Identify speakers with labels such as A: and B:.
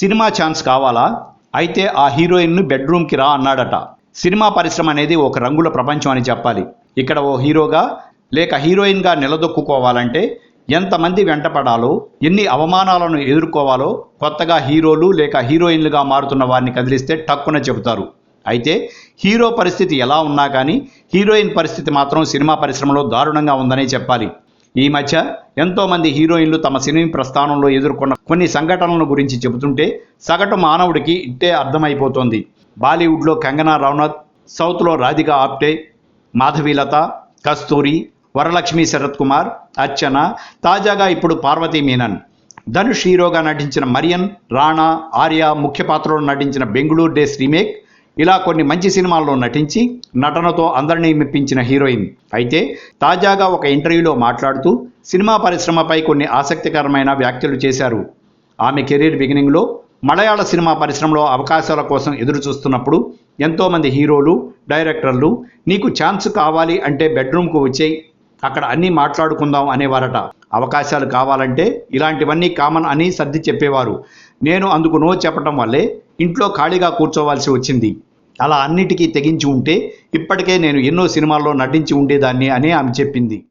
A: Cinema chance కావాలా? అయితే ఆ హీరోయిన్ను బెడ్రూమ్కి రా అన్నాడట. సినిమా పరిశ్రమ అనేది ఒక రంగుల ప్రపంచం అని చెప్పాలి. ఇక్కడ ఓ హీరోగా లేక హీరోయిన్గా నిలదొక్కుకోవాలంటే ఎంతమంది వెంటపడాలో ఎన్ని అవమానాలను ఎదుర్కోవాలో కొత్తగా హీరోలు లేక హీరోయిన్లుగా మారుతున్న వారిని కదిలిస్తే టక్కున చెబుతారు. అయితే హీరో పరిస్థితి ఎలా ఉన్నా కానీ హీరోయిన్ పరిస్థితి మాత్రం సినిమా పరిశ్రమలో దారుణంగా ఉందనే చెప్పాలి. ఈ మధ్య ఎంతోమంది హీరోయిన్లు తమ సినీ ప్రస్థానంలో ఎదుర్కొన్న కొన్ని సంఘటనల గురించి చెబుతుంటే సగటు మానవుడికి ఇట్టే అర్థమైపోతోంది. బాలీవుడ్లో కంగనా రనౌత్ సౌత్లో రాధికా ఆప్టే మాధవీలత కస్తూరి వరలక్ష్మి శరత్ కుమార్ అర్చన తాజాగా ఇప్పుడు పార్వతీ మీనన్. ధనుష్ హీరోగా నటించిన మరియన్ రాణా ఆర్య ముఖ్య పాత్రలో నటించిన బెంగళూరు డేస్ రీమేక్ ఇలా కొన్ని మంచి సినిమాల్లో నటించి నటనతో అందరినీ మెప్పించిన హీరోయిన్. అయితే తాజాగా ఒక ఇంటర్వ్యూలో మాట్లాడుతూ సినిమా పరిశ్రమపై కొన్ని ఆసక్తికరమైన వ్యాఖ్యలు చేశారు. ఆమె కెరీర్ బిగినింగ్లో మలయాళ సినిమా పరిశ్రమలో అవకాశాల కోసం ఎదురు చూస్తున్నప్పుడు ఎంతోమంది హీరోలు డైరెక్టర్లు నీకు ఛాన్స్ కావాలి అంటే బెడ్రూమ్కు వచ్చేయి అక్కడ అన్నీ మాట్లాడుకుందాం అనేవారట. అవకాశాలు కావాలంటే ఇలాంటివన్నీ కామన్ అని సర్ది చెప్పేవారు. నేను అందుకు నో చెప్పటం వల్లే ఇంట్లో ఖాళీగా కూర్చోవాల్సి వచ్చింది. అలా అన్నిటికీ తెగించి ఉంటే ఇప్పటికే నేను ఎన్నో సినిమాల్లో నటించి ఉండేదాన్ని అని ఆమె చెప్పింది.